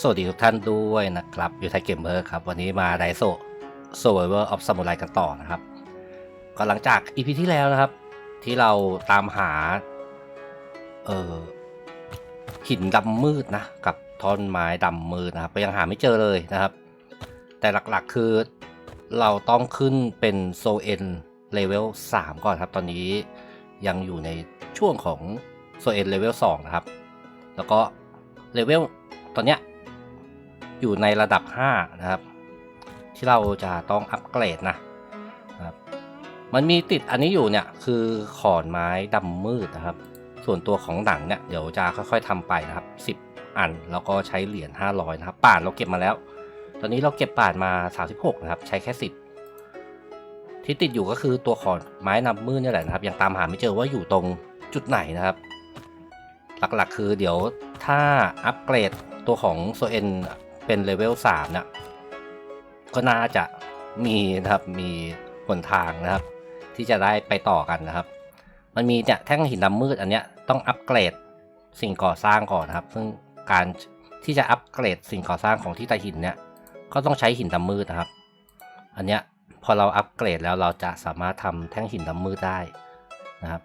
สวัสดีทุกท่านด้วยนะครับอยู่ไทยเกมเมอร์ครับ วันนี้มาไดโซ Survivor of Samurai กันต่อนะครับ ก็หลังจากอีพีที่แล้วนะครับ ที่เราตามหา เอ่อ หินดำมืดนะ กับท่อนไม้ดำมืดนะครับ ก็ยังหาไม่เจอเลยนะครับ แต่หลักๆคือเราต้องขึ้นเป็นโซเอ็นเลเวล3ก่อนครับ ตอนนี้ยังอยู่ในช่วงของโซเอ็นเลเวล2นะครับ แล้วก็เลเวลตอนเนี้ย อยู่ในระดับ 5 นะครับ ที่เราจะต้องอัปเกรดนะครับ มันมีติดอันนี้อยู่เนี่ยคือขอนไม้ดำมืดนะครับ ส่วนตัวของหนังเนี่ยเดี๋ยวจะค่อยๆทำไปนะครับ 10 อันแล้วก็ใช้เหรียญ500 นะครับป่านเราเก็บมาแล้ว ตอนนี้เราเก็บป่านมา 36 นะครับ ใช้แค่ 10 ที่ติดอยู่ก็คือตัวขอนไม้นำมืดนี่แหละนะครับ ยังตามหาไม่เจอว่าอยู่ตรงจุดไหนนะครับหลักๆ คือเดี๋ยวถ้าอัปเกรดตัวของโซเอ็น เป็นเลเวล3เนี่ยก็น่าจะมีนะครับมีหนทางนะครับ ที่จะได้ไปต่อกันนะครับ มันมีเนี่ยแท่งหินดำมืดอันเนี้ยต้องอัปเกรดสิ่งก่อสร้างก่อนนะครับ ซึ่งการที่จะอัปเกรดสิ่งก่อสร้างของที่ใต้หินเนี่ยก็ต้องใช้หินดำมืดนะครับ อันเนี้ยพอเราอัปเกรดแล้วเราจะสามารถทำแท่งหินดำมืดได้นะครับ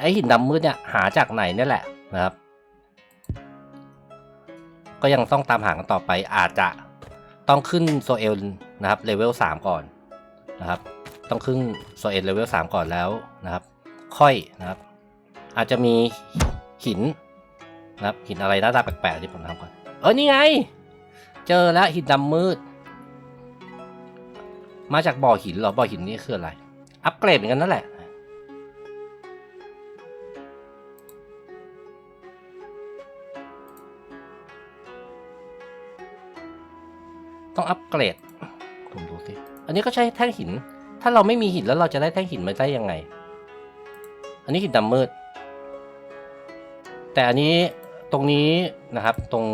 ไอหินดำมืดเนี่ยหาจากไหนเนี่ยแหละนะครับ ก็ยังต้องตามหากันต่อไปอาจจะต้องขึ้นโซเอลนะครับเลเวล3ก่อนนะครับ ต้องขึ้นโซเอลเลเวล3ก่อนแล้วนะครับ ค่อยนะครับ อาจจะมีหินนะครับหินอะไรหน้าตาแปลกๆที่ผมทำก่อน เออนี่ไง เจอแล้วหินดำมืด มาจากบ่อหินเหรอบ่อหินนี่คืออะไร อัปเกรดเหมือนกันนั่นแหละ ต้องอัปเกรดผมดูสิอันนี้ก็ใช้แท่งหิน ถ้าเราไม่มีหินแล้วเราจะได้แท่งหินมาได้ยังไง อันนี้หินดำมืด แต่อันนี้ตรงนี้นะครับตรง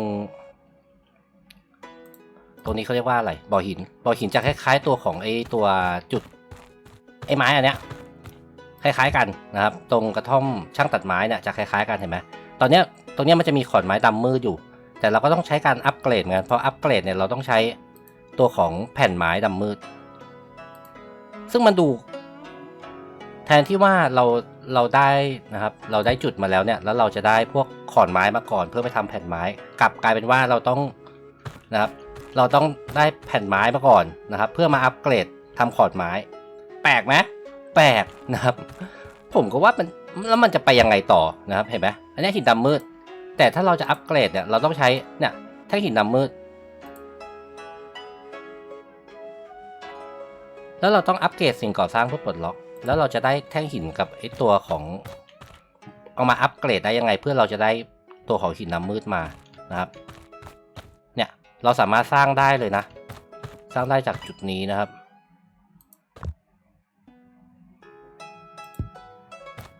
ตรงนี้เขาเรียกว่าอะไรบ่อหินบ่อหินจะคล้ายๆ ตัวของไอ้ตัวจุดไอ้ไม้อันเนี้ยคล้ายๆกันนะครับ ตรงกระท่อมช่างตัดไม้เนี่ยจะคล้ายๆกันเห็นไหมตอนเนี้ยตรงเนี้ยมันจะมีขอนไม้ดำมืดอยู่ แต่เราก็ต้องใช้การอัปเกรดเหมือนกันเพราะอัปเกรดเนี่ยเราต้องใช้ ตัวของแผ่นไม้ดำมืด ซึ่งมันดูแทนที่ว่าเราเราได้นะครับ เราได้จุดมาแล้วเนี่ย แล้วเราจะได้พวกขอนไม้มาก่อนเพื่อไปทำแผ่นไม้ กลับกลายเป็นว่าเราต้องนะครับ เราต้องได้แผ่นไม้มาก่อนนะครับ เพื่อมาอัปเกรดทำขอนไม้ แปลกไหมแปลกนะครับ ผมก็ว่ามันแล้วมันจะไปยังไงต่อนะครับ เห็นไหมอันนี้หินดำมืด แต่ถ้าเราจะอัปเกรดเนี่ย เราต้องใช้เนี่ยแท่งหินดำมืด แล้วเราต้องอัปเกรดสิ่งก่อสร้างเพื่อปลดล็อก แล้วเราจะได้แท่งหินกับไอตัวของ เอามาอัปเกรดได้ยังไง เพื่อเราจะได้ตัวของหินดำมืดมานะครับ เนี่ยเราสามารถสร้างได้เลยนะ สร้างได้จากจุดนี้นะครับ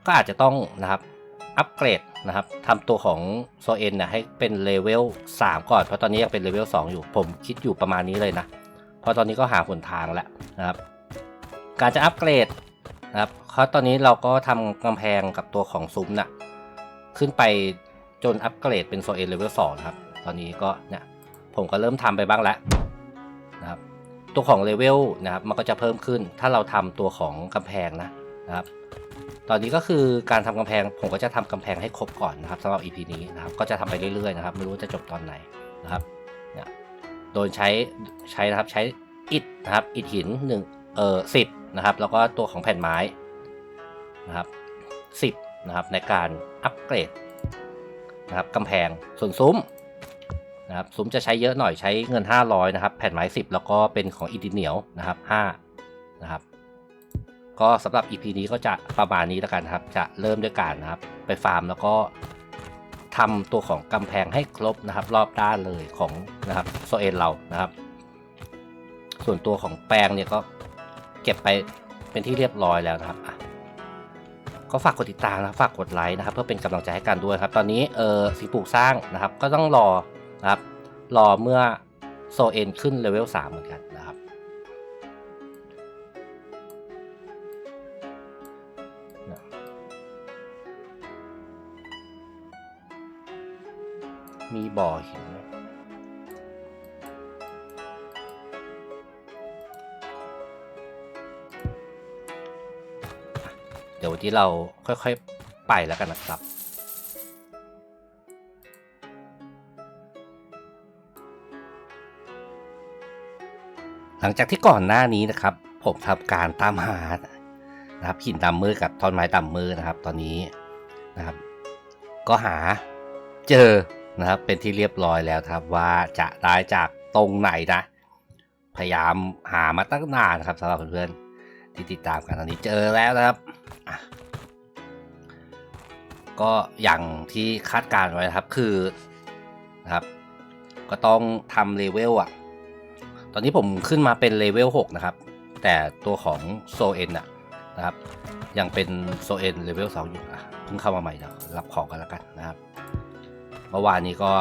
ก็อาจจะต้องนะครับอัปเกรดนะครับทำตัวของโซเอ็นเนี่ยให้เป็นเลเวล3ก่อน เพราะตอนนี้ยังเป็นเลเวล2อยู่ ผมคิดอยู่ประมาณนี้เลยนะ ราะตอนนี้ก็หาหนทางแล้วนะครับ การจะอัปเกรดนะครับเพราะตอนนี้เราก็ทำกำแพงกับตัวของซุ้มนะ่ะขึ้นไปจนอัปเกรดเป็นโซเอ็นเลเวล2นะครับ ตอนนี้ก็เนี่ยผมก็เริ่มทำไปบ้างแล้วนะครับ ตัวของเลเวลนะครับมันก็จะเพิ่มขึ้น ถ้าเราทำตัวของกำแพงนะนะครับตอนนี้ก็คือการทำกำแพงผมก็จะทำกำแพงให้ครบก่อนนะครับสำหรับ EP นี้นะครับก็จะทำไปเรื่อยๆนะครับไม่รู้จะจบตอนไหนนะครับเนี่ย โดยใช้ใช้นะครับใช้อิฐนะครับอิฐหินหนึ่งเอ่อสิบนะครับ แล้วก็ตัวของแผ่นไม้นะครับสิบนะครับในการอัปเกรดนะครับกำแพงส่วนซุ้มนะครับซุ้มจะใช้เยอะหน่อยใช้เงิน 500นะครับแผ่นไม้ 10 แล้วก็เป็นของอิฐดินเหนียวนะครับ5นะครับก็สำหรับ EP นี้ก็จะประมาณนี้แล้วกันครับ จะเริ่มด้วยการนะครับ ไปฟาร์มแล้วก็ทำตัวของกำแพงให้ครบนะครับ รอบด้านเลยของนะครับ โซเอ็นเรานะครับ ส่วนตัวของแปลงเนี่ยก็เก็บไปเป็นที่เรียบร้อยแล้วนะครับก็ฝากกดติดตามนะฝากกดไลค์นะครับ เพื่อเป็นกำลังใจให้กันด้วยครับ ตอนนี้เออสิ่งปลูกสร้างนะครับ ก็ต้องรอนะครับ รอเมื่อโซเอ็นขึ้นเลเวล3เหมือนกันนะครับ มีบ่อหิน ที่เราค่อยๆไปแล้วกันนะครับหลังจากที่ก่อนหน้านี้นะครับ ผมทำการตามหานะครับหินดำมือกับท่อนไม้ดำมือนะครับ ตอนนี้นะครับ ก็หาเจอนะครับเป็นที่เรียบร้อยแล้วครับว่าจะได้จากตรงไหนนะ พยายามหามาตั้งนานนะครับสำหรับเพื่อนๆ ที่ติดตามกันตอนนี้เจอแล้วนะครับ ก็อย่างที่คาดการไว้นะครับคือนะครับ ก็ต้องทำเลเวลอะตอนนี้ผมขึ้นมาเป็นเลเวล6นะครับ แต่ตัวของโซเอ็นนะครับ ยังเป็นโซเอ็นเลเวล2อยู่นะเพิ่งเข้ามาใหม่เดี๋ยวรับของกันแล้วกันนะครับเมื่อวานนี้ก็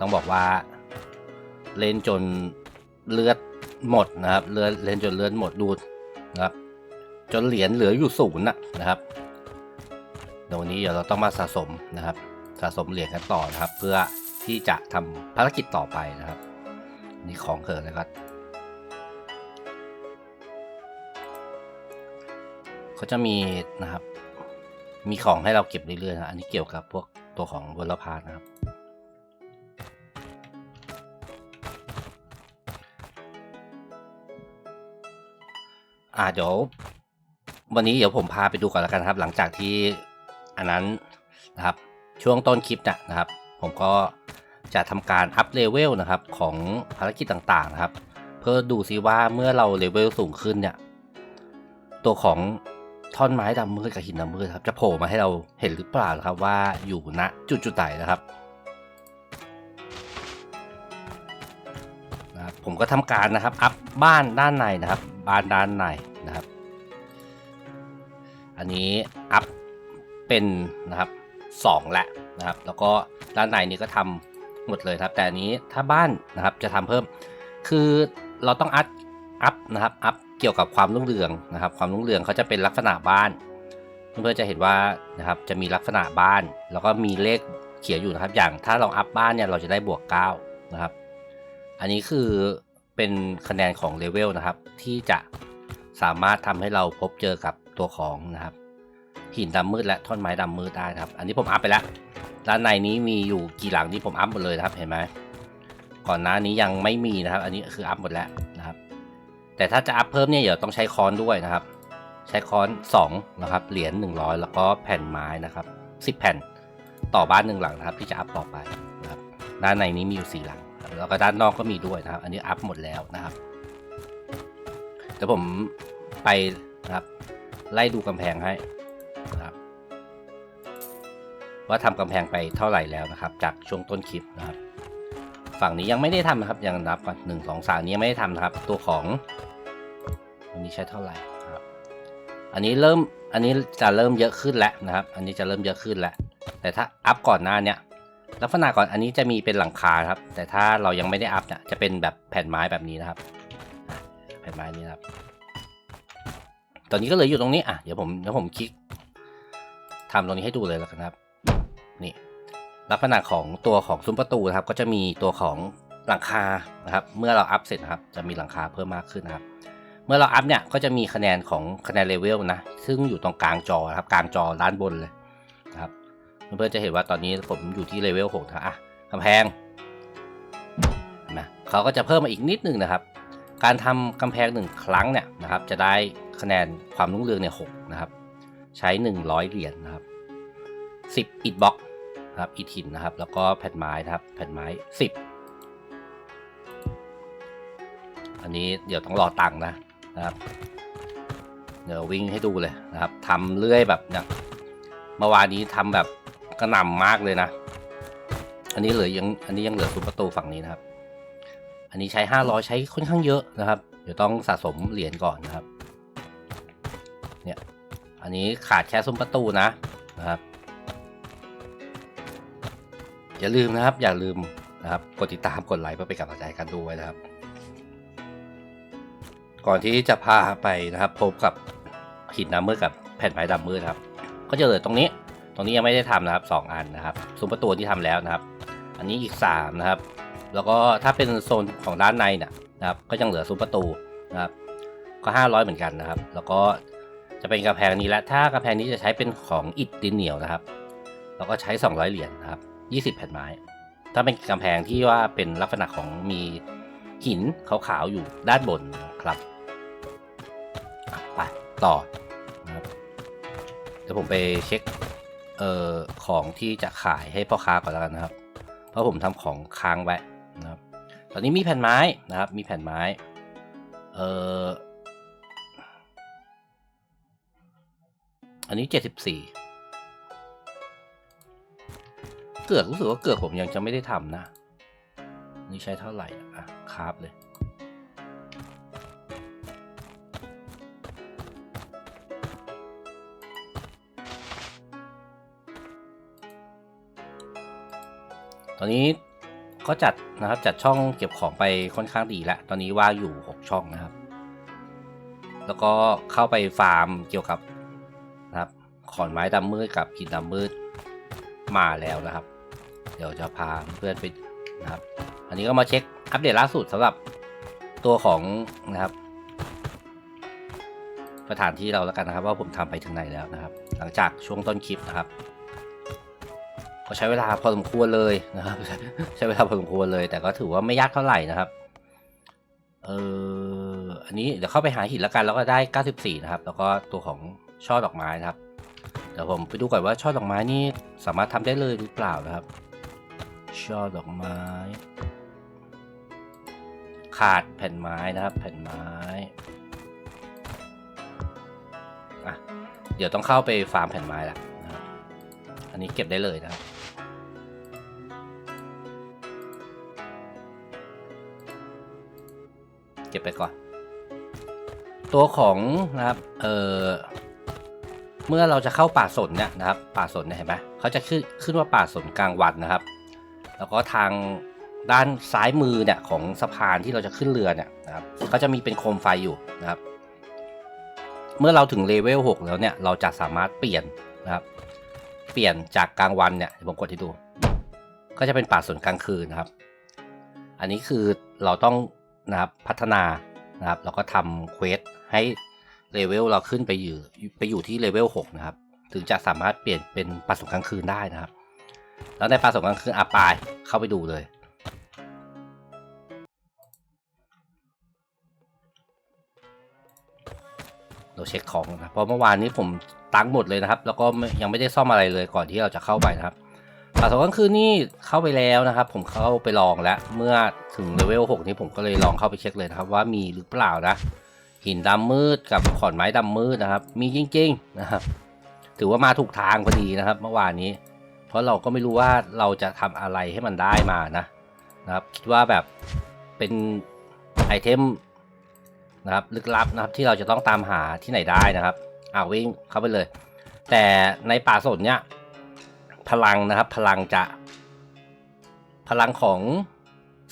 ต้องบอกว่าเล่นจนเลือดหมดนะครับ เลือดเล่นจนเลือดหมดดู นะครับจนเหรียญเหลืออยู่ศูนย์นะนะครับเดี๋ยววันนี้เดี๋ยวเราต้องมาสะสมนะครับ สะสมเหรียญกันต่อนะครับ เพื่อที่จะทำภารกิจต่อไปนะครับ นี่ของเกิดเลยครับเขาจะมีนะครับ มีของให้เราเก็บเรื่อยๆนะอันนี้เกี่ยวกับพวกตัวของวลพาสนะครับ อ่าเดี๋ยว วันนี้เดี๋ยวผมพาไปดูก่อนแล้วกันครับ หลังจากที่อันนั้นนะครับ ช่วงต้นคลิปนะนะครับ ผมก็จะทำการอัพเลเวลนะครับของภารกิจต่างๆนะครับ เพื่อดูซิว่าเมื่อเราเลเวลสูงขึ้นเนี่ย ตัวของท่อนไม้ดำมืดกับหินดำมืดครับ จะโผล่มาให้เราเห็นหรือเปล่าครับว่าอยู่ณจุดจุดไหนนะครับ ผมก็ทำการนะครับ อัพบ้านด้านในนะครับ บ้านด้านในนะครับ อันนี้อัพเป็นนะครับสองแหละนะครับ แล้วก็ด้านในนี้ก็ทำหมดเลยครับ แต่อันนี้ถ้าบ้านนะครับจะทำเพิ่ม คือเราต้องอัพอัพนะครับ อัพเกี่ยวกับความรุ่งเรืองนะครับ ความรุ่งเรืองเขาจะเป็นลักษณะบ้าน เพื่อนๆจะเห็นว่านะครับจะมีลักษณะบ้าน แล้วก็มีเลขเขียนอยู่นะครับ อย่างถ้าเราอัพบ้านเนี่ยเราจะได้บวก9นะครับ อันนี้คือเป็นคะแนนของเลเวลนะครับ ที่จะสามารถทำให้เราพบเจอกับตัวของนะครับ หินดำมืดและท่อนไม้ดำมืดได้ครับ อันนี้ผมอัพไปแล้วด้านในนี้มีอยู่กี่หลังที่ผมอัพหมดเลยนะครับเห็นไหมก่อนหน้านี้ยังไม่มีนะครับ อันนี้คืออัพหมดแล้วนะครับ แต่ถ้าจะอัพเพิ่มเนี่ยเดี๋ยวต้องใช้ค้อนด้วยนะครับ ใช้ค้อน2นะครับเหรียญ100 แล้วก็แผ่นไม้นะครับ10แผ่นต่อบ้านหนึ่งหลังนะครับ ที่จะอัพต่อไปนะครับ ด้านในนี้มีอยู่4หลัง แล้วก็ด้านนอกก็มีด้วยนะครับ อันนี้อัพหมดแล้วนะครับเดี๋ยวผมไปนะครับ ไล่ดูกำแพงให้นะครับ ว่าทำกำแพงไปเท่าไหร่แล้วนะครับ จากช่วงต้นคลิปนะครับ ฝั่งนี้ยังไม่ได้ทำนะครับ ยังนับก่อนหนึ่งสองสามนี้ยังไม่ได้ทำนะครับ ตัวของอันนี้ใช้เท่าไหร่ครับ อันนี้เริ่มอันนี้จะเริ่มเยอะขึ้นแล้วนะครับ อันนี้จะเริ่มเยอะขึ้นแล้ว แต่ถ้าอัพก่อนหน้าเนี้ย ลักษณะก่อนอันนี้จะมีเป็นหลังคาครับ แต่ถ้าเรายังไม่ได้อัพเนี่ยจะเป็นแบบแผ่นไม้แบบนี้นะครับ แผ่นไม้นี้นครับ ตอนนี้ก็เลยอยู่ตรงนี้อะเดี๋ยวผมเดี๋ยวผมคลิกทำตรงนี้ให้ดูเลยแล้วกันครับ นี่ ลักษณะของตัวของซุ้มประตูนะครับ ก็จะมีตัวของหลังคานะครับ เมื่อเราอัพเสร็จนะครับ จะมีหลังคาเพิ่มมากขึ้นนะครับ เมื่อเราอัพเนี่ยก็จะมีคะแนนของคะแนนเลเวลนะ ซึ่งอยู่ตรงกลางจอครับ กลางจอด้านบนเลย เพื่อนจะเห็นว่าตอนนี้ผมอยู่ที่เลเวล6นะอะกำแพงนะเขาก็จะเพิ่มมาอีกนิดนึงนะครับ การทำกำแพงหนึ่งครั้งเนี่ยนะครับ จะได้คะแนนความรุ่งเรืองเนี่ยหนะครับ ใช้ 100 เหรียญนะครับ 10อิฐบล็อกนะครับอิฐหินนะครับ แล้วก็แผ่นไม้นะครับ แผ่นไม้ 10 อันนี้เดี๋ยวต้องรอตังค์นะนะครับ เดี๋ยววิ่งให้ดูเลยนะครับทำเรื่อยแบบเนี่ยเมื่อวานนี้ทำแบบ กระหน่ำมากเลยนะ อันนี้เหลือยังอันนี้ยังเหลือซุ้มประตูฝั่งนี้นะครับ อันนี้ใช้500ใช้ค่อนข้างเยอะนะครับ เดี๋ยวต้องสะสมเหรียญก่อนนะครับ เนี่ย อันนี้ขาดแค่ซุ้มประตูนะนะครับ อย่าลืมนะครับ อย่าลืมนะครับ กดติดตามกดไลค์เพื่อเป็นกำลังใจกันด้วยนะครับ ก่อนที่จะพาไปนะครับ พบกับหินดำมืดกับแผ่นไม้ดำมืดครับ ก็จะเหลือตรงนี้ ตรงนี้ยังไม่ได้ทำนะครับสองอันนะครับซุ้มประตูที่ทำแล้วนะครับ อันนี้อีกสามนะครับ แล้วก็ถ้าเป็นโซนของด้านในเนี่ยนะครับ ก็ยังเหลือซุ้มประตูนะครับ ก็ห้าร้อยเหมือนกันนะครับ แล้วก็จะเป็นกำแพงนี้และถ้ากำแพงนี้จะใช้เป็นของอิฐดินเหนียวนะครับ แล้วก็ใช้ 200 เหรียญนะครับ 20 แผ่นไม้ ถ้าเป็นกำแพงที่ว่าเป็นลักษณะของมีหินขาวๆอยู่ด้านบนครับไปต่อนะครับเดี๋ยวผมไปเช็ค เอ่อของที่จะขายให้พ่อค้าก่อนแล้วกันนะครับ เพราะผมทำของค้างไว้นะครับ ตอนนี้มีแผ่นไม้นะครับ มีแผ่นไม้เอ่ออันนี้เจ็ดสิบสี่เกือกรู้สึกว่าเกือกผมยังจะไม่ได้ทำนะ นี่ใช้เท่าไหร่อะอะคราฟเลย ตอนนี้ก็จัดนะครับจัดช่องเก็บของไปค่อนข้างดีแล้วตอนนี้ว่างอยู่ 6 ช่องนะครับ แล้วก็เข้าไปฟาร์มเกี่ยวกับนะครับขอนไม้ดำมืดกับหินดำมืดมาแล้วนะครับ เดี๋ยวจะพาเพื่อนไปนะครับ อันนี้ก็มาเช็คอัปเดตล่าสุดสำหรับตัวของนะครับสถานที่เราแล้วกันนะครับ ว่าผมทำไปถึงไหนแล้วนะครับ หลังจากช่วงต้นคลิปนะครับ ก็ใช้เวลาพอสมควรเลยนะครับ ใช้เวลาพอสมควรเลย แต่ก็ถือว่าไม่ยากเท่าไหร่นะครับ เอออันนี้เดี๋ยวเข้าไปหาหินแล้วกันแล้วก็ได้ 94 นะครับ แล้วก็ตัวของช่อดอกไม้นะครับเดี๋ยวผมไปดูก่อนว่าช่อดอกไม้นี่สามารถทำได้เลยหรือเปล่านะครับ ช่อดอกไม้ ขาดแผ่นไม้นะครับ แผ่นไม้อะเดี๋ยวต้องเข้าไปฟาร์มแผ่นไม้ละอันนี้เก็บได้เลยนะครับ เก็บไปก่อน ตัวของนะครับเออเมื่อเราจะเข้าป่าสนเนี่ยนะครับ ป่าสนเนี่ยเห็นไหมเขาจะขึ้นขึ้นว่าป่าสนกลางวันนะครับ แล้วก็ทางด้านซ้ายมือเนี่ยของสะพานที่เราจะขึ้นเรือเนี่ยนะครับเขาจะมีเป็นโคมไฟอยู่นะครับ เมื่อเราถึงเลเวล6แล้วเนี่ยเราจะสามารถเปลี่ยนนะครับ เปลี่ยนจากกลางวันเนี่ยผมกดให้ดู ก็จะเป็นป่าสนกลางคืนนะครับ อันนี้คือเราต้อง นะครับพัฒนานะครับแล้วก็ทำเควสให้เลเวลเราขึ้นไปอยู่ไปอยู่ที่เลเวล6นะครับ ถึงจะสามารถเปลี่ยนเป็นป่าสนกลางคืนได้นะครับ แล้วในป่าสนกลางคืนอาปายเข้าไปดูเลยเราเช็คของนะเพราะเมื่อวานนี้ผมตั้งหมดเลยนะครับ แล้วก็ยังไม่ได้ซ่อมอะไรเลยก่อนที่เราจะเข้าไปนะครับ ป่าสนกลางคืนนี่เข้าไปแล้วนะครับ ผมเข้าไปลองแล้ว เมื่อถึงเลเวล6นี้ผมก็เลยลองเข้าไปเช็คเลยนะครับ ว่ามีหรือเปล่านะ หินดำมืดกับขอนไม้ดำมืดนะครับ มีจริงๆนะครับ ถือว่ามาถูกทางพอดีนะครับ เมื่อวานนี้ เพราะเราก็ไม่รู้ว่าเราจะทำอะไรให้มันได้มานะนะครับ คิดว่าแบบเป็นไอเทมนะครับลึกลับนะครับที่เราจะต้องตามหาที่ไหนได้นะครับอ้าววิ่งเข้าไปเลย แต่ในป่าสนเนี่ย พลังนะครับ พลังจะ พลังของ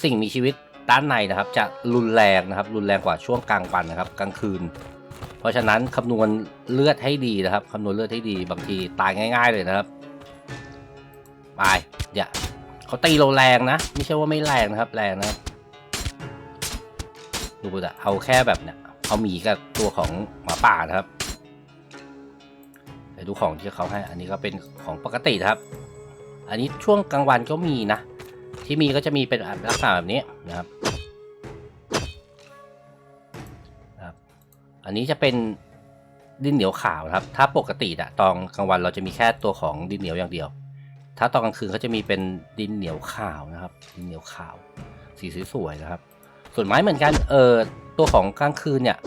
สิ่งมีชีวิตด้านในนะครับ จะรุนแรงนะครับ รุนแรงกว่าช่วงกลางวันนะครับ กลางคืน เพราะฉะนั้นคำนวณเลือดให้ดีนะครับคำนวณเลือดให้ดีบางทีตายง่าย ๆ เลยนะครับไปเดี๋ยวเขาตีเราแรงนะ ไม่ใช่ว่าไม่แรงนะครับ แรงนะครับดูแต่เอาแค่แบบเนี้ยเอาหมีกับตัวของหมาป่านะครับ ดูของที่เขาให้ อันนี้ก็เป็นของปกติครับ อันนี้ช่วงกลางวันก็มีนะ ที่มีก็จะมีเป็นลักษณะแบบนี้นะครับครับอันนี้จะเป็นดินเหนียวขาวครับ ถ้าปกติอะตอนกลางวันเราจะมีแค่ตัวของดินเหนียวอย่างเดียว ถ้าตอนกลางคืนเขาจะมีเป็นดินเหนียวขาวนะครับ ดินเหนียวขาว สีสวยๆนะครับ ส่วนไม้เหมือนกัน เออตัวของกลางคืนเนี่ย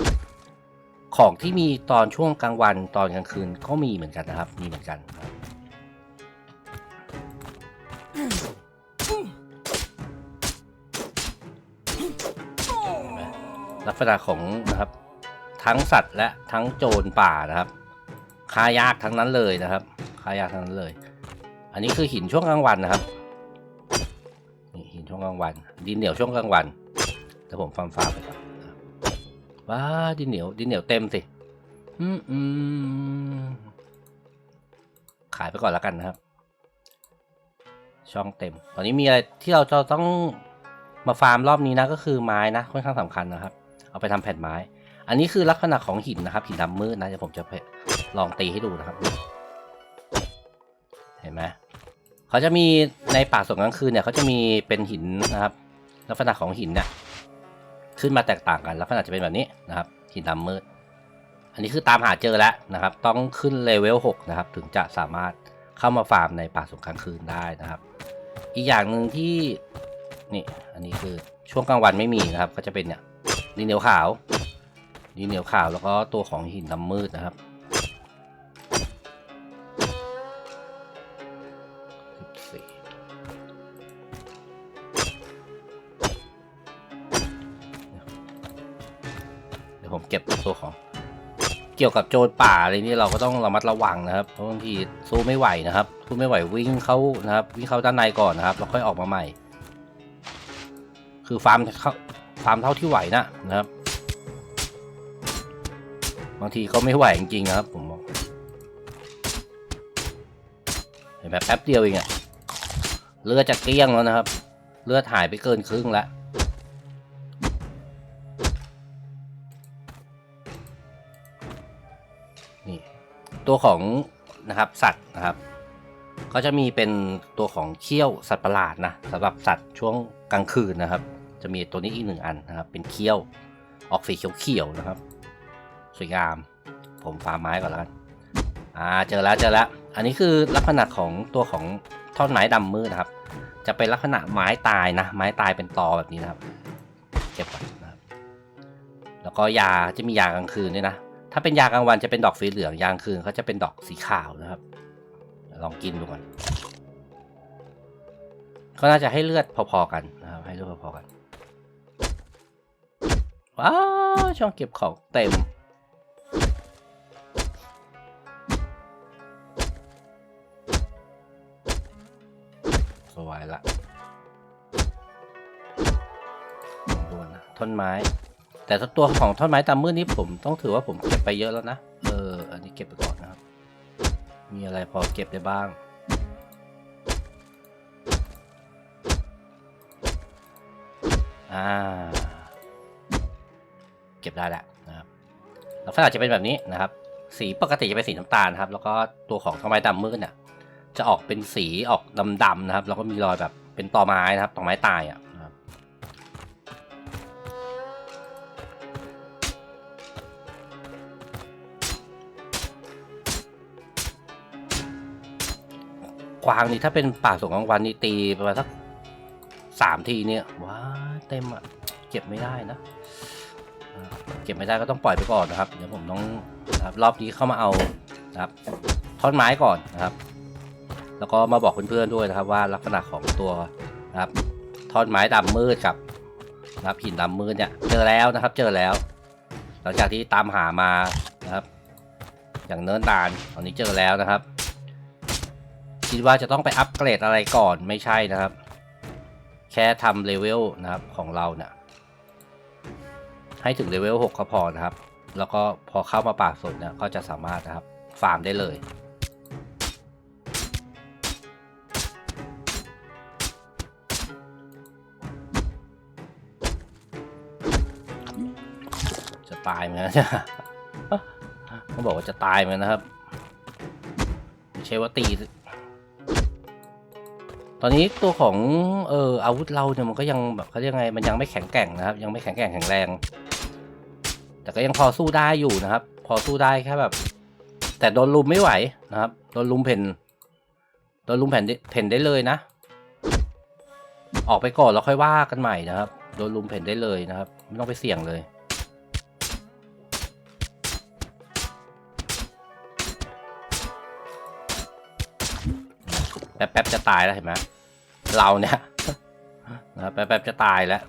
ของที่มีตอนช่วงกลางวันตอนกลางคืนก็มีเหมือนกันนะครับ มีเหมือนกันนะครับลักษณะของนะครับ ทั้งสัตว์และทั้งโจรป่านะครับฆ่ายากทั้งนั้นเลยนะครับฆ่ายากทั้งนั้นเลย อันนี้คือหินช่วงกลางวันนะครับหินช่วงกลางวัน ดินเหนียวช่วงกลางวันแต่ผมฟาร์มฟาร์มไปก่อนนะครับ ว้าดินเหนียวดินเหนียวเต็มสิ อืมอืมขายไปก่อนแล้วกันนะครับ ช่องเต็ม ตอนนี้มีอะไรที่เราจะต้องมาฟาร์มรอบนี้นะก็คือไม้นะ ค่อนข้างสำคัญนะครับ เอาไปทำแผ่นไม้ อันนี้คือลักษณะของหินนะครับหินดำมืดนะเดี๋ยวผมจะลองตีให้ดูนะครับ เห็นไหมเขาจะมีในป่าสวนกลางคืนเนี่ยเขาจะมีเป็นหินนะครับ ลักษณะของหินเนี่ย ขึ้นมาแตกต่างกันลักษณะจะเป็นแบบนี้นะครับหินดำมืด อันนี้คือตามหาเจอแล้วนะครับ ต้องขึ้นเลเวล6นะครับถึงจะสามารถเข้ามาฟาร์มในป่าสงกลางคืนได้นะครับ อีกอย่างหนึ่งที่นี่อันนี้คือช่วงกลางวันไม่มีนะครับ ก็จะเป็นเนี่ยดินเหนียวขาวดินเหนียวขาวแล้วก็ตัวของหินดำมืดนะครับ เกี่ยวกับโจรป่าอะไรนี่เราก็ต้องระมัดระวังนะครับเพราะบางทีสู้ไม่ไหวนะครับสู้ไม่ไหววิ่งเข้านะครับวิ่งเข้าด้านในก่อนนะครับแล้วค่อยออกมาใหม่ คือฟาร์มเขาฟาร์มเท่าที่ไหวนะนะครับ บางทีก็ไม่ไหวจริงๆนะครับผมบอกเห็นแบบแป๊บเดียวเองอะเลือดจะเกลี้ยงแล้วนะครับ เลือดหายไปเกินครึ่งแล้ว ตัวของนะครับสัตว์นะครับ ก็จะมีเป็นตัวของเขี้ยวสัตว์ประหลาดนะสำหรับสัตว์ช่วงกลางคืนนะครับ จะมีตัวนี้อีกหนึ่งอันนะครับ เป็นเขี้ยวออกสีเขียวๆนะครับ สวยงาม ผมฟาร์มไม้ก่อนแล้วกันอ่าเจอแล้วเจอแล้วอันนี้คือลักษณะของตัวของท่อนไม้ดำมืดนะครับ จะเป็นลักษณะไม้ตายนะ ไม้ตายเป็นตอแบบนี้นะครับ เก็บก่อนนะครับ แล้วก็ยาจะมียากลางคืนด้วยนะ ถ้าเป็นยากลางวันจะเป็นดอกสีเหลืองยางคืนเขาจะเป็นดอกสีขาวนะครับ ลองกินดูก่อนเขาน่าจะให้เลือดพอๆกันนะครับ ให้เลือดพอๆกัน ว้าวช่องเก็บของเต็ม แต่ตัวของท่อนไม้ตามมืดนี้ผมต้องถือว่าผมเก็บไปเยอะแล้วนะ เออ อันนี้เก็บไปก่อนนะครับ มีอะไรพอเก็บได้บ้าง อ่า เก็บได้แล้วนะครับลักษณะจะเป็นแบบนี้นะครับ สีปกติจะเป็นสีน้ำตาลนะครับ แล้วก็ตัวของท่อนไม้ดำมืดเนี่ยจะออกเป็นสีออกดำๆนะครับ แล้วก็มีรอยแบบเป็นตอไม้นะครับตอไม้ตายอะ วางนี่ถ้าเป็นป่าสงกลางวันนี่ตีประมาณสักสามทีเนี่ยว้าเต็มอะเก็บไม่ได้นะเก็บไม่ได้ก็ต้องปล่อยไปก่อนนะครับเดี๋ยวผมต้องนะครับรอบนี้เข้ามาเอานะครับท่อนไม้ก่อนนะครับ แล้วก็มาบอกเพื่อนๆด้วยนะครับ ว่าลักษณะของตัวนะครับท่อนไม้ดำมืดกับนะครับหินดำมืดเนี่ยเจอแล้วนะครับ เจอแล้ว หลังจากที่ตามหามานะครับ อย่างเนิ่นนานตอนนี้เจอแล้วนะครับ คิดว่าจะต้องไปอัปเกรดอะไรก่อนไม่ใช่นะครับ แค่ทำเลเวลนะครับของเราเนี่ยให้ถึงเลเวล6ก็พอนะครับ แล้วก็พอเข้ามาป่าสนเนี่ยก็จะสามารถนะครับฟาร์มได้เลยจะตายเหมือนกันนะเขาบอกว่าจะตายเหมือนกันนะครับ ไม่ใช่ว่าตี ตอนนี้ตัวของเอออาวุธเราเนี่ยมันก็ยังแบบเขาเรียกไงมันยังไม่แข็งแกร่งนะครับ ยังไม่แข็งแกร่งแข็งแรง แต่ก็ยังพอสู้ได้อยู่นะครับ พอสู้ได้แค่แบบ แต่โดนลุมไม่ไหวนะครับโดนลุมเพ่นโดนลุมแผ่นได้เพ่นได้เลยนะ ออกไปก่อนแล้วค่อยว่ากันใหม่นะครับ โดนลุมเพ่นได้เลยนะครับ ไม่ต้องไปเสี่ยงเลย แป๊บๆจะตายแล้วเห็นไหมเราเนี่ยนะครับแป๊บๆจะตายแล้ว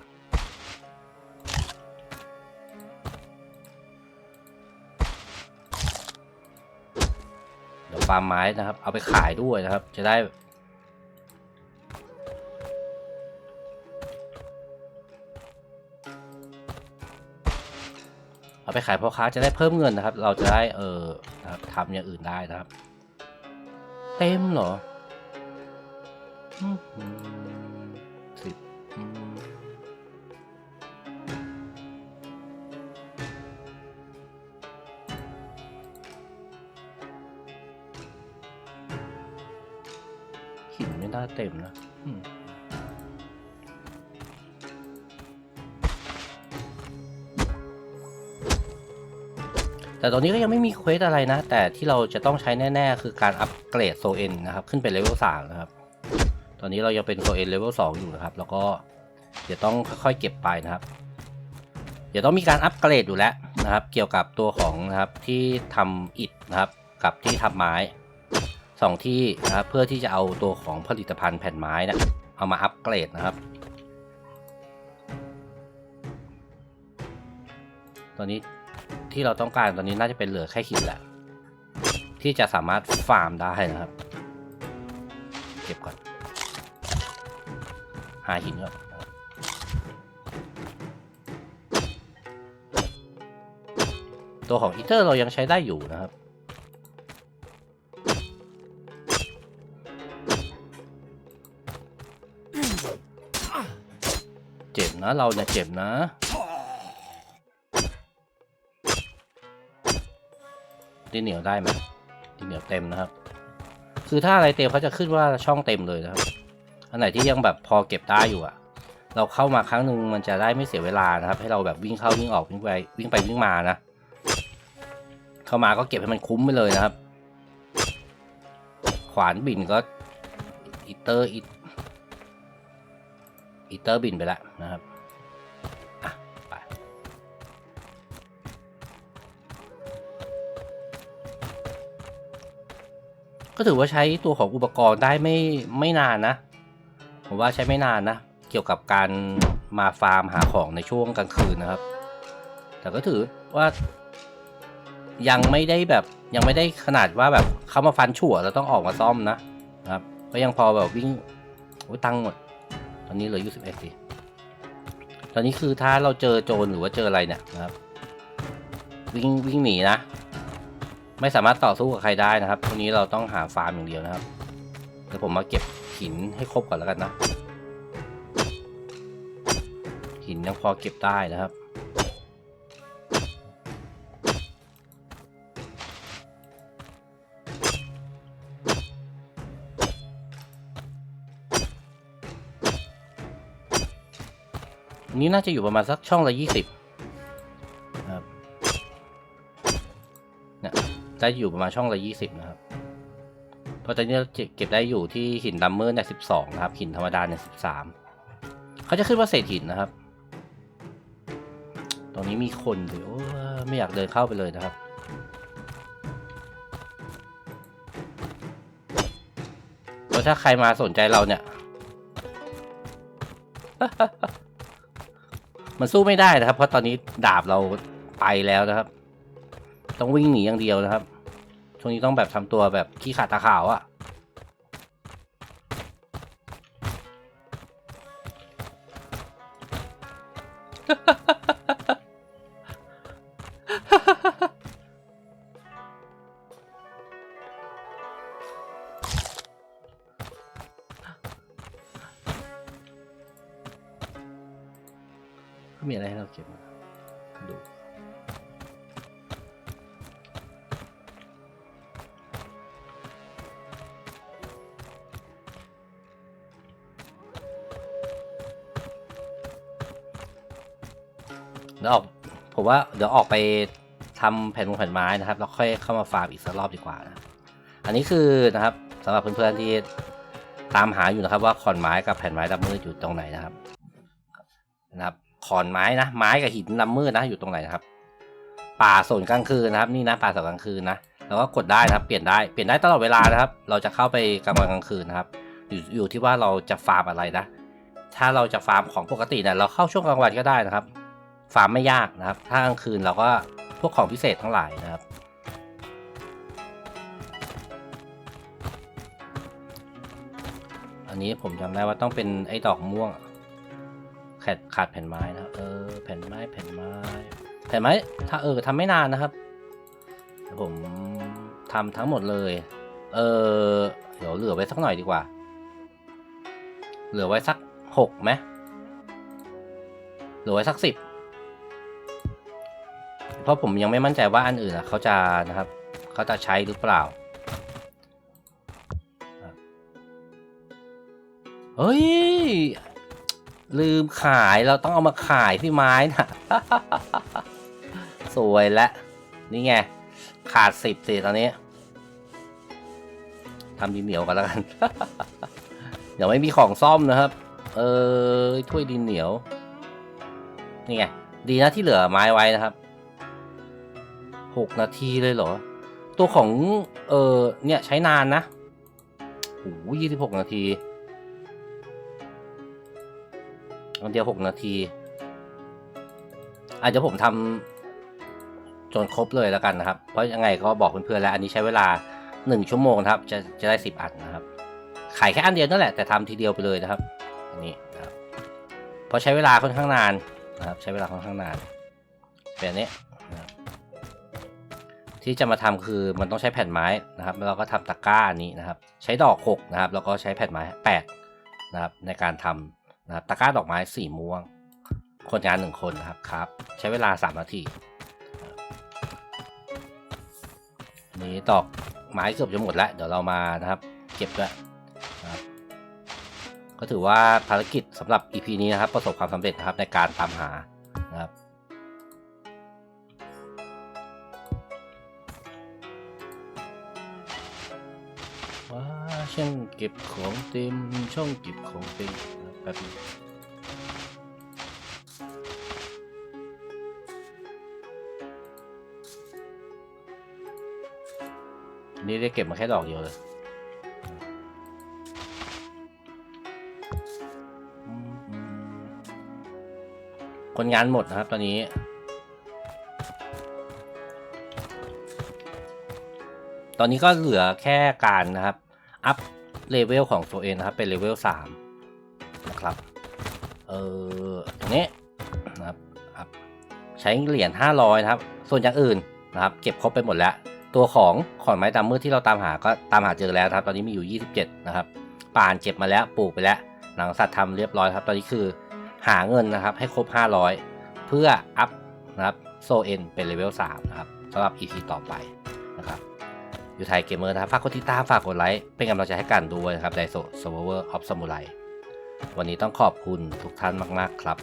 เดี๋ยวฟาร์มไม้นะครับ เอาไปขายด้วยนะครับ จะได้เอาไปขายพ่อค้าจะได้เพิ่มเงินนะครับ เราจะได้เออนะครับทำอย่างอื่นได้นะครับ เต็มเหรอ สิบหินไม่น่าเต็มนะแต่ตอนนี้ก็ยังไม่มีเควสอะไรนะ แต่ที่เราจะต้องใช้แน่ ๆ คือการอัปเกรดโซเอ็นนะครับ ขึ้นไปเลเวลสามนะครับ ตอนนี้เรายังเป็นโซเอ็นเลเวลสองอยู่นะครับ แล้วก็เดี๋ยวต้องค่อยๆเก็บไปนะครับ เดี๋ยวต้องมีการอัปเกรดอยู่แล้วนะครับ เกี่ยวกับตัวของนะครับที่ทำอิฐนะครับ กับที่ทำไม้สองที่นะครับเพื่อที่จะเอาตัวของผลิตภัณฑ์แผ่นไม้นะเอามาอัปเกรดนะครับ ตอนนี้ที่เราต้องการตอนนี้น่าจะเป็นเหลือแค่หินแหละที่จะสามารถฟาร์มได้นะครับ เก็บก่อน หาหินก่อนตัวของอีเตอร์เรายังใช้ได้อยู่นะครับ เจ็บนะเราเนี่ยเจ็บนะดินเหนียวได้ไหมดินเหนียวเต็มนะครับ คือถ้าอะไรเต็มเขาจะขึ้นว่าช่องเต็มเลยนะครับ อันไหนที่ยังแบบพอเก็บได้อยู่อะเราเข้ามาครั้งหนึ่งมันจะได้ไม่เสียเวลานะครับ ให้เราแบบวิ่งเข้าวิ่งออกวิ่งไปวิ่งไปวิ่งมานะ เข้ามาก็เก็บให้มันคุ้มไปเลยนะครับ ขวานบินก็อีเตอร์อีอีเตอร์บินไปแล้วนะครับอะไปก็ถือว่าใช้ตัวของอุปกรณ์ได้ไม่ไม่นานนะ ผมว่าใช้ไม่นานนะ เกี่ยวกับการมาฟาร์มหาของในช่วงกลางคืนนะครับ แต่ก็ถือว่ายังไม่ได้แบบยังไม่ได้ขนาดว่าแบบเข้ามาฟันชั่วแล้วต้องออกมาซ่อมนะครับ ก็ยังพอแบบวิ่งโอ้ยตังหมด ตอนนี้เหลืออยู่สิบเอ็ดสิตอนนี้คือถ้าเราเจอโจรหรือว่าเจออะไรเนี่ยนะครับ วิ่งวิ่งหนีนะ ไม่สามารถต่อสู้กับใครได้นะครับทีนี้เราต้องหาฟาร์มอย่างเดียวนะครับเดี๋ยวผมมาเก็บ หินให้ครบก่อนแล้วกันนะ หินยังพอเก็บได้นะครับ นี้น่าจะอยู่ประมาณสักช่องละยี่สิบครับเนี่ยได้อยู่ประมาณช่องละยี่สิบนะครับ ราะตอนนี้เราเก็บได้อยู่ที่หินดัมเมอร์เนี่ยสิบสองนะครับ หินธรรมดาเนี่ยสิบสามเขาจะขึ้นว่าเศษหินนะครับ ตรงนี้มีคนอยู่โอ้ไม่อยากเดินเข้าไปเลยนะครับเพราะถ้าใครมาสนใจเราเนี่ย มันสู้ไม่ได้นะครับ เพราะตอนนี้ดาบเราไปแล้วนะครับ ต้องวิ่งหนีอย่างเดียวนะครับ ช่วงนี้ต้องแบบทำตัวแบบขี้ขาดตาขาวอะ่ ผมว่าเดี๋ยวออกไปทำแผ่นมงแผ่นไม้นะครับแล้วค่อยเข้ามาฟาร์มอีกสักรอบดีกว่านะอันนี้คือนะครับสำหรับเพื่อนๆที่ตามหาอยู่นะครับ ว่าขอนไม้กับแผ่นไม้ดำมืดอยู่ตรงไหนนะครับนะครับขอนไม้นะไม้กับหินดำมืดนะอยู่ตรงไหนนะครับ ป่าส่วนกลางคืนนะครับ นี่นะป่าส่วนกลางคืนนะแล้วก็กดได้นะครับ เปลี่ยนได้เปลี่ยนได้ตลอดเวลานะครับ เราจะเข้าไปกลางวันกลางคืนนะครับ อยู่อยู่ที่ว่าเราจะฟาร์มอะไรนะ ถ้าเราจะฟาร์มของปกติเนี่ยเราเข้าช่วงกลางวันก็ได้นะครับ ฟาร์มไม่ยากนะครับ ถ้ากลางคืนเราก็พวกของพิเศษทั้งหลายนะครับ อันนี้ผมจำได้ว่าต้องเป็นไอ้ดอกม่วง ขาดขาดแผ่นไม้นะเออแผ่นไม้แผ่นไม้ แผ่นไม้ถ้าเออทำไม่นานนะครับ ผมทำทั้งหมดเลย เออเดี๋ยวเหลือไว้สักหน่อยดีกว่า เหลือไว้สักหกไหมเหลือไว้สักสิบ ราะผมยังไม่มั่นใจว่าอันอื่นเขาจะนะครับเขาจะใช้หรือเปล่าเฮ้ย ลืมขายเราต้องเอามาขายที่ไม้น่ะสวยและนี่ไง ขาดสิบสิตอนนี้ทำดินเหนียวกันแล้วกัน เดี๋ยวไม่มีของซ่อมนะครับ เออถ้วยดินเหนียว นี่ไง ดีนะที่เหลือไม้ไว้นะครับ หกนาทีเลยเหรอ ตัวของ เออเนี่ยใช้นานนะโอ้ยี่สิบหกนาทีอันเดียวหกนาที อาจจะผมทำจนครบเลยแล้วกันนะครับ เพราะยังไงก็บอกเพื่อนๆแล้ว อันนี้ใช้เวลาหนึ่งชั่วโมงครับ จะจะได้สิบอันนะครับ ขายแค่อันเดียวนั่นแหละแต่ทำทีเดียวไปเลยนะครับ อันนี้นะครับเพราะใช้เวลาค่อนข้างนานนะครับ ใช้เวลาค่อนข้างนานเป็นอันนี้นะครับ ที่จะมาทำคือมันต้องใช้แผ่นไม้นะครับแล้วเราก็ทำตะกร้าอันนี้นะครับ ใช้ดอกหกนะครับแล้วก็ใช้แผ่นไม้แปดนะครับในการทำนะครับตะกร้าดอกไม้สีม่วง คนงานหนึ่งคนนะครับครับ ใช้เวลาสามนาทีนนี้ดอกไม้เกือบจะหมดแล้วเดี๋ยวเรามานะครับ เก็บด้วยนะครับก็ถือว่าภารกิจสำหรับ EP นี้นะครับ ประสบความสำเร็จนะครับในการตามหา ช่างเก็บของเต็มช่องเก็บของเต็มแป๊บนึงนี่ได้เก็บมาแค่ดอกเดียวเลยคนงานหมดนะครับตอนนี้ตอนนี้ก็เหลือแค่การนะครับ อัพเลเวลของตัวเองนะครับเป็นเลเวลสามนะครับ เออตรงนี้นะครับอัพใช้เหรียญ500นะครับ ส่วนอย่างอื่นนะครับ เก็บครบไปหมดแล้ว ตัวของขอนไม้ตามมืดที่เราตามหาก็ตามหาเจอแล้วครับ ตอนนี้มีอยู่ 27 นะครับ ป่านเก็บมาแล้วปลูกไปแล้ว หนังสัตว์ทำเรียบร้อยครับ ตอนนี้คือหาเงินนะครับให้ครบ 500 เพื่ออัพนะครับโซเอ็นเป็นเลเวล3นะครับสำหรับ EP ต่อไป ยู่ไทยเกมเมอร์นะครับฝากกดติดตามฝากกดไลค์เป็นกำลังใจให้กันด้วยนะครับไดโซ Survivor of Samurai วันนี้ต้องขอบคุณทุกท่านมาก ๆ ครับ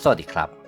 สวัสดีครับ